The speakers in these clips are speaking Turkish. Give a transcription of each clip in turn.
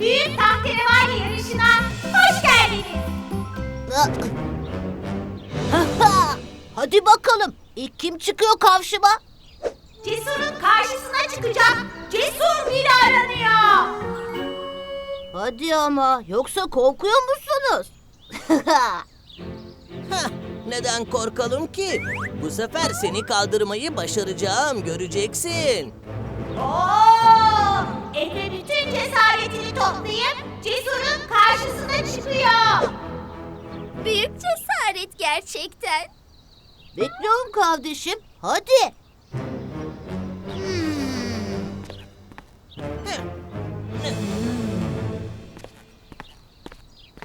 Büyük Tahterevalli yarışına hoş geldiniz. Hadi bakalım. İlk kim çıkıyor kavşıma? Cesur'un karşısına çıkacak cesur biri aranıyor. Hadi ama yoksa korkuyor musunuz? Heh, neden korkalım ki? Bu sefer seni kaldırmayı başaracağım, göreceksin. Oo! Efe bütün cesaretini toplayıp Cesur'un karşısına çıkıyor. Büyük cesaret gerçekten. Bekliyorum kardeşim. Hadi.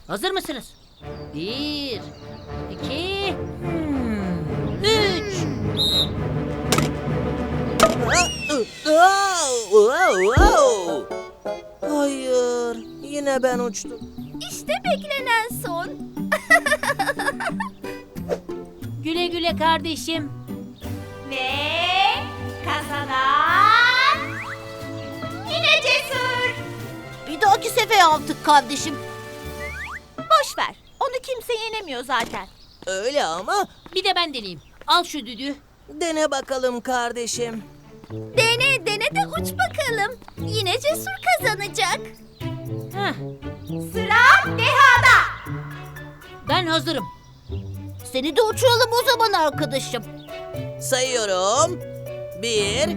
Hazır mısınız? Bir, iki, üç. Aa, wow, wow. Hayır, yine ben uçtum. İşte beklenen son. Güle güle kardeşim. Ve kazanan yine Cesur. Bir dahaki sefer artık kardeşim. Boş ver. Onu kimse yenemiyor zaten. Öyle ama Bir de ben deneyeyim. Al şu düdüğü. dene bakalım kardeşim. Dene dene de uç bakalım. Yine cesur kazanacak. Heh, Sıra Deha'da. ben hazırım. Seni de uçuralım o zaman arkadaşım. Sayıyorum. Bir,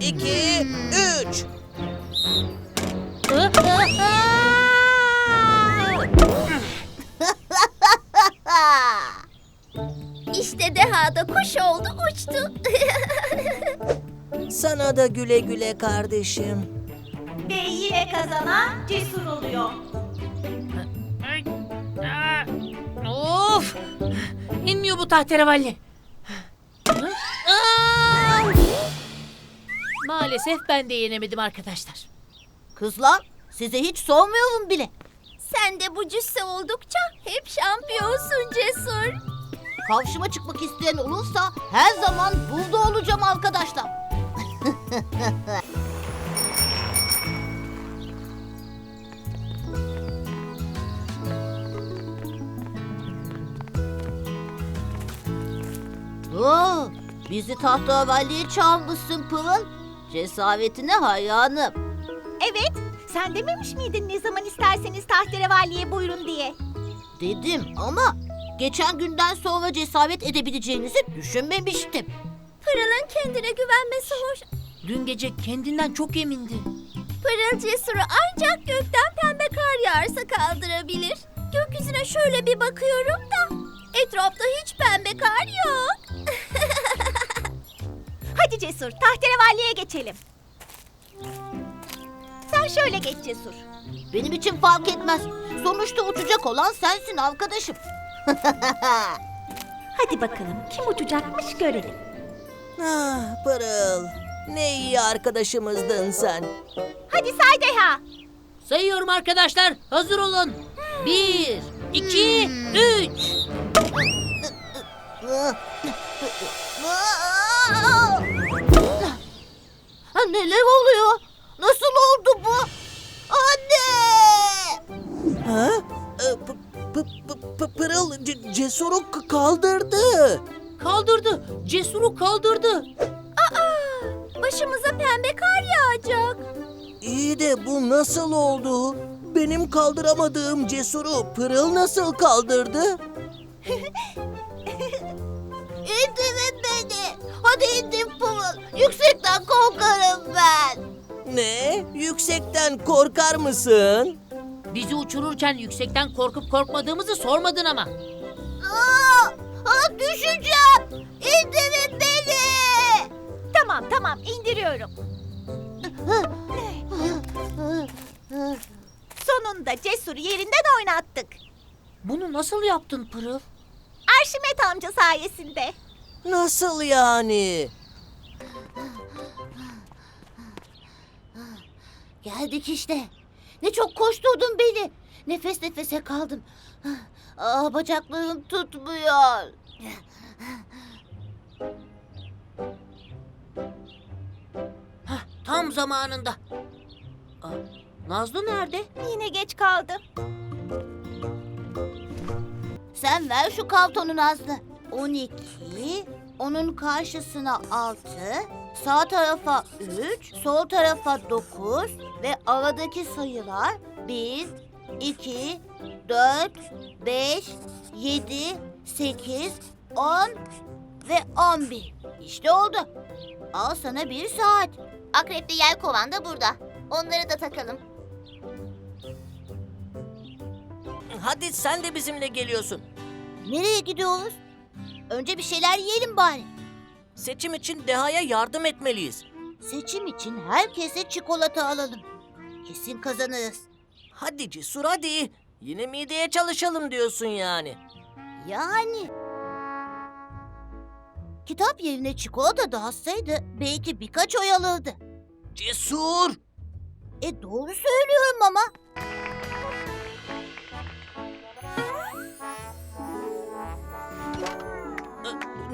iki, üç. İşte Deha'da kuş oldu uçtu. Sana da güle güle kardeşim. Ve yine kazanan Cesur oluyor. Of! İnmiyor bu tahterevalli. Aa! Maalesef ben de yenemedim arkadaşlar. Kızlar size hiç sormuyorum bile. Sen de bu cüsse oldukça hep şampiyonsun cesur. Kavşıma çıkmak isteyen olursa her zaman burada olacağım arkadaşlar. bizi tahtavalliye çalmışsın Pırıl. Cesaretine hayranım. Evet, sen dememiş miydin ne zaman isterseniz tahterevalliye buyurun diye? Dedim ama geçen günden sonra cesaret edebileceğinizi düşünmemiştim. Pırıl'ın kendine güvenmesi hoş. Dün gece kendinden çok emindi. Pırıl cesuru ancak gökten pembe kar yağarsa kaldırabilir. Gökyüzüne şöyle bir bakıyorum da Cesur, tahterevalliye geçelim. Sen şöyle geç Cesur. Benim için fark etmez. Sonuçta uçacak olan sensin arkadaşım. Hadi bakalım kim uçacakmış görelim. Ah Pırıl, ne iyi arkadaşımızdın sen. Hadi say Deha. Sayıyorum arkadaşlar. Hazır olun. Bir, iki, üç. Ha, neler oluyor? Nasıl oldu bu? Anne! Ha? Ee, p- p- p- p- Pırıl cesuru k- kaldırdı. Kaldırdı. Cesuru kaldırdı. Başımıza pembe kar yağacak. İyi de bu nasıl oldu? Benim kaldıramadığım cesuru Pırıl nasıl kaldırdı? İndirin beni. Hadi indir Pırıl. Yüksekten korkarım ben. Ne? Yüksekten korkar mısın? Bizi uçururken yüksekten korkup korkmadığımızı sormadın ama. Aa, aa, düşeceğim. İndirin beni. Tamam tamam indiriyorum. Sonunda Cesur'u yerinden oynattık. Bunu nasıl yaptın Pırıl? Arşimet amca sayesinde. Nasıl yani? Geldik işte. Ne çok koşturdun beni. Nefes nefese kaldım. Aa, bacaklarım tutmuyor. Hah, tam zamanında. Aa, Nazlı nerede? Yine geç kaldı. Sen ver şu kaltonu Nazlı. 12, onun karşısına 6, sağ tarafa 3, sol tarafa 9 ve aradaki sayılar 1, 2, 4, 5, 7, 8, 10 ve 11. İşte oldu. Al sana bir saat. Akrepli yelkovan da burada. Onları da takalım. Hadi sen de bizimle geliyorsun. Nereye gidiyoruz? Önce bir şeyler yiyelim bari. Seçim için Deha'ya yardım etmeliyiz. Seçim için herkese çikolata alalım. Kesin kazanırız. Hadi Cesur hadi. Yine mideye çalışalım diyorsun yani. Yani. Kitap yerine çikolata dağıtsaydı belki birkaç oy alırdı. Cesur! E doğru söylüyorum ama.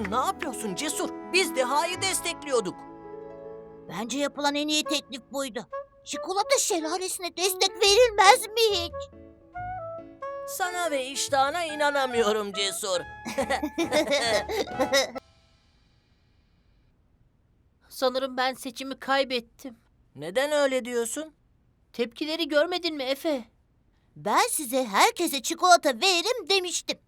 Ne yapıyorsun Cesur? Biz Deha'yı destekliyorduk. Bence yapılan en iyi teklif buydu. Çikolata şelalesine destek verilmez mi hiç? Sana ve iştahına inanamıyorum Cesur. Sanırım ben seçimi kaybettim. Neden öyle diyorsun? Tepkileri görmedin mi Efe? Ben size herkese çikolata veririm demiştim.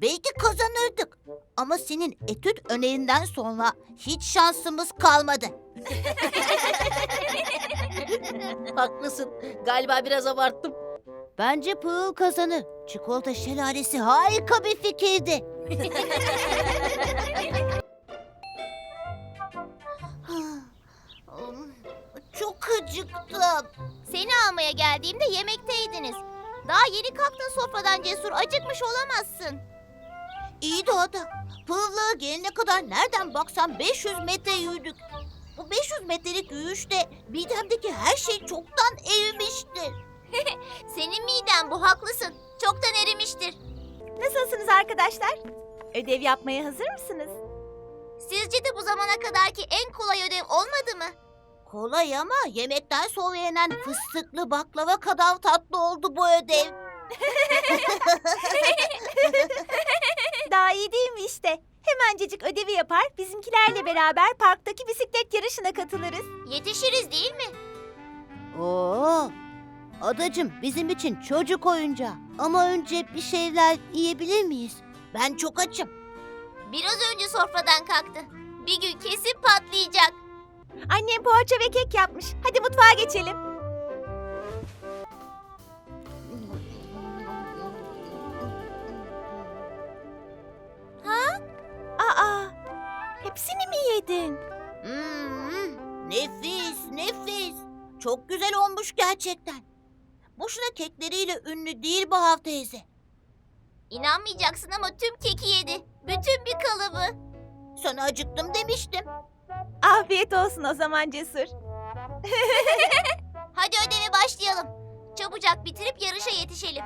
Belki kazanırdık. Ama senin etüt önerinden sonra hiç şansımız kalmadı. Haklısın. Galiba biraz abarttım. Bence Pığıl kazanır. Çikolata şelalesi harika bir fikirdi. Çok acıktım. Seni almaya geldiğimde yemekteydiniz. Daha yeni kalktın sofradan cesur. Acıkmış olamazsın. İyi de ada. Pığıllığa gelene kadar nereden baksan 500 metre yürüdük. Bu 500 metrelik yürüyüşte midemdeki her şey çoktan erimiştir. Senin miden bu haklısın. Çoktan erimiştir. Nasılsınız arkadaşlar? Ödev yapmaya hazır mısınız? Sizce de bu zamana kadarki en kolay ödev olmadı mı? Kolay ama yemekten sonra yenen fıstıklı baklava kadar tatlı oldu bu ödev. Daha iyi değil mi işte? Hemencecik ödevi yapar, bizimkilerle beraber parktaki bisiklet yarışına katılırız. Yetişiriz değil mi? Oo. Adacım bizim için çocuk oyuncağı. Ama önce bir şeyler yiyebilir miyiz? Ben çok açım. Biraz önce sofradan kalktı. Bir gün kesin patlayacak. Annem poğaça ve kek yapmış. Hadi mutfağa geçelim. Yedin? Hmm, nefis, nefis. Çok güzel olmuş gerçekten. Boşuna kekleriyle ünlü değil bu hafta teyze. İnanmayacaksın ama tüm keki yedi. Bütün bir kalıbı. Sana acıktım demiştim. Afiyet olsun o zaman Cesur. Hadi ödeve başlayalım. Çabucak bitirip yarışa yetişelim.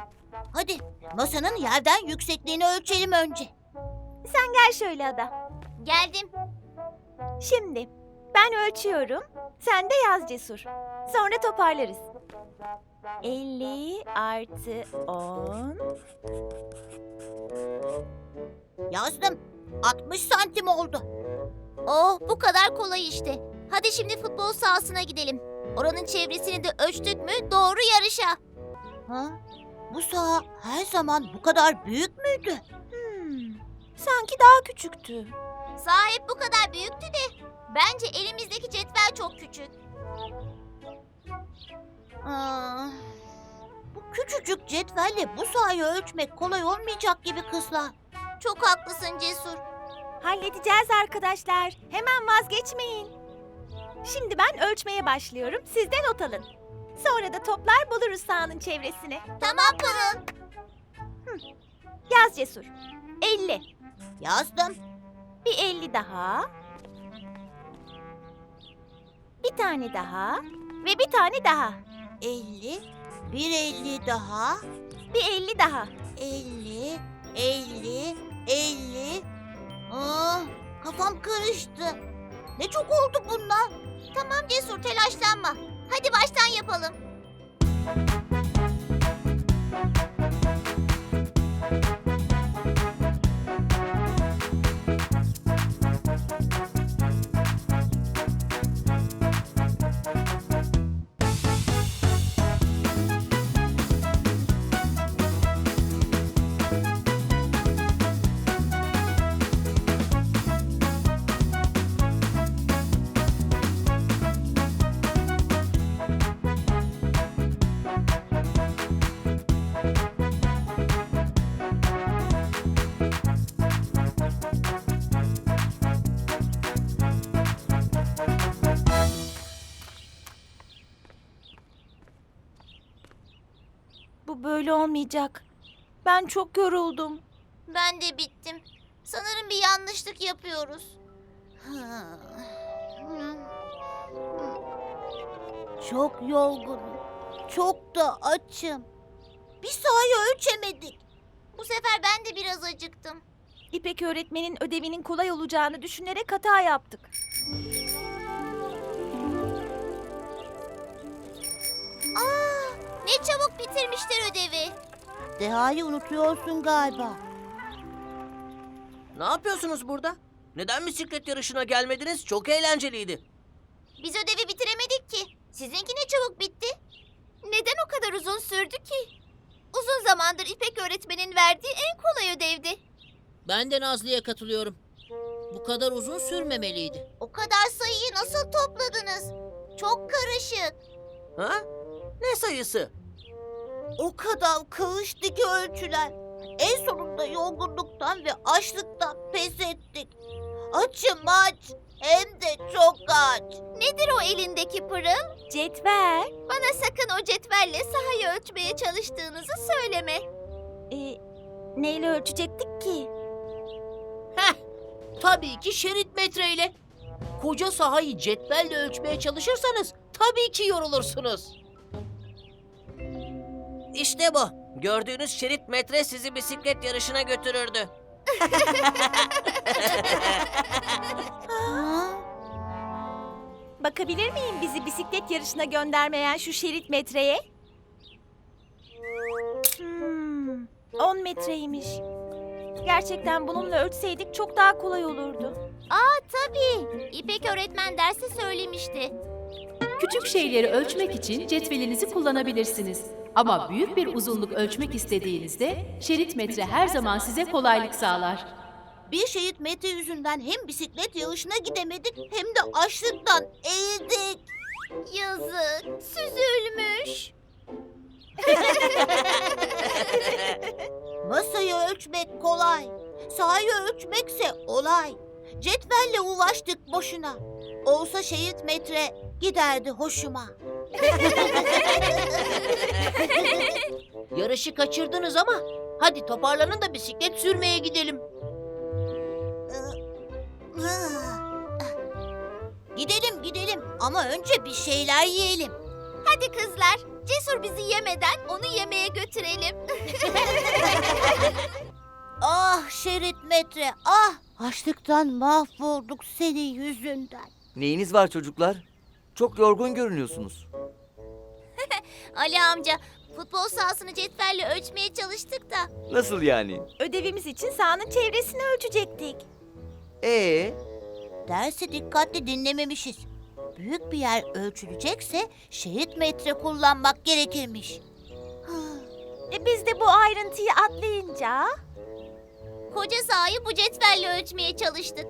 Hadi masanın yerden yüksekliğini ölçelim önce. Sen gel şöyle Ada. Geldim. Şimdi ben ölçüyorum. Sen de yaz Cesur. Sonra toparlarız. 50 artı 10. Yazdım. 60 santim oldu. Oh bu kadar kolay işte. Hadi şimdi futbol sahasına gidelim. Oranın çevresini de ölçtük mü doğru yarışa. Ha? Bu saha her zaman bu kadar büyük müydü? Hmm, sanki daha küçüktü. Sahip bu kadar büyüktü de bence elimizdeki cetvel çok küçük. Aa, bu küçücük cetvelle bu sahayı ölçmek kolay olmayacak gibi kızlar. Çok haklısın Cesur. Halledeceğiz arkadaşlar. Hemen vazgeçmeyin. Şimdi ben ölçmeye başlıyorum. Siz de not alın. Sonra da toplar buluruz sahanın çevresini. Tamam Pırıl. Yaz Cesur. 50. Yazdım. Bir 50 daha. Bir tane daha. Ve bir tane daha. 50, bir 50 daha, Bir 50 daha. 50, 50, 50. Aa, kafam karıştı. Ne çok oldu bunlar. Tamam Cesur telaşlanma. Hadi baştan yapalım. Bu böyle olmayacak. Ben çok yoruldum. Ben de bittim. Sanırım bir yanlışlık yapıyoruz. Çok yorgunum. Çok da açım. Bir sahayı ölçemedik. Bu sefer ben de biraz acıktım. İpek öğretmenin ödevinin kolay olacağını düşünerek hata yaptık. Ne çabuk bitirmişler ödevi. Deha'yı unutuyorsun galiba. Ne yapıyorsunuz burada? Neden bisiklet yarışına gelmediniz? Çok eğlenceliydi. Biz ödevi bitiremedik ki. Sizinki ne çabuk bitti. Neden o kadar uzun sürdü ki? Uzun zamandır İpek öğretmenin verdiği en kolay ödevdi. Ben de Nazlı'ya katılıyorum. Bu kadar uzun sürmemeliydi. O kadar sayıyı nasıl topladınız? Çok karışık. Ha? Ne sayısı? O kadar karıştı ki ölçüler. En sonunda yorgunluktan ve açlıktan pes ettik. Açım aç. Hem de çok aç. Nedir o elindeki pırıl? Cetvel. Bana sakın o cetvelle sahayı ölçmeye çalıştığınızı söyleme. Ee, neyle ölçecektik ki? Heh, tabii ki şerit metreyle. Koca sahayı cetvelle ölçmeye çalışırsanız tabii ki yorulursunuz. İşte bu. Gördüğünüz şerit metre sizi bisiklet yarışına götürürdü. Bakabilir miyim bizi bisiklet yarışına göndermeyen şu şerit metreye? Hmm, 10 metreymiş. Gerçekten bununla ölçseydik çok daha kolay olurdu. Tabii. İpek öğretmen derste söylemişti. Küçük şeyleri ölçmek için cetvelinizi kullanabilirsiniz. Ama büyük bir uzunluk ölçmek istediğinizde şerit metre her zaman size kolaylık sağlar. Bir şehit metre yüzünden hem bisiklet yarışına gidemedik hem de açlıktan eğildik. Yazık, süzülmüş. Masayı ölçmek kolay. Sahayı ölçmekse olay. Cetvelle uğraştık boşuna. Olsa şehit metre giderdi hoşuma. Yarışı kaçırdınız ama hadi toparlanın da bisiklet sürmeye gidelim. Gidelim gidelim ama önce bir şeyler yiyelim. Hadi kızlar, Cesur bizi yemeden onu yemeğe götürelim. Ah şerit metre ah. Açlıktan mahvolduk senin yüzünden. Neyiniz var çocuklar? Çok yorgun görünüyorsunuz. Ali amca futbol sahasını cetvelle ölçmeye çalıştık da. Nasıl yani? Ödevimiz için sahanın çevresini ölçecektik. Ee, Dersi dikkatli dinlememişiz. Büyük bir yer ölçülecekse şerit metre kullanmak gerekirmiş. E biz de bu ayrıntıyı atlayınca... Koca sahayı bu cetvelle ölçmeye çalıştık.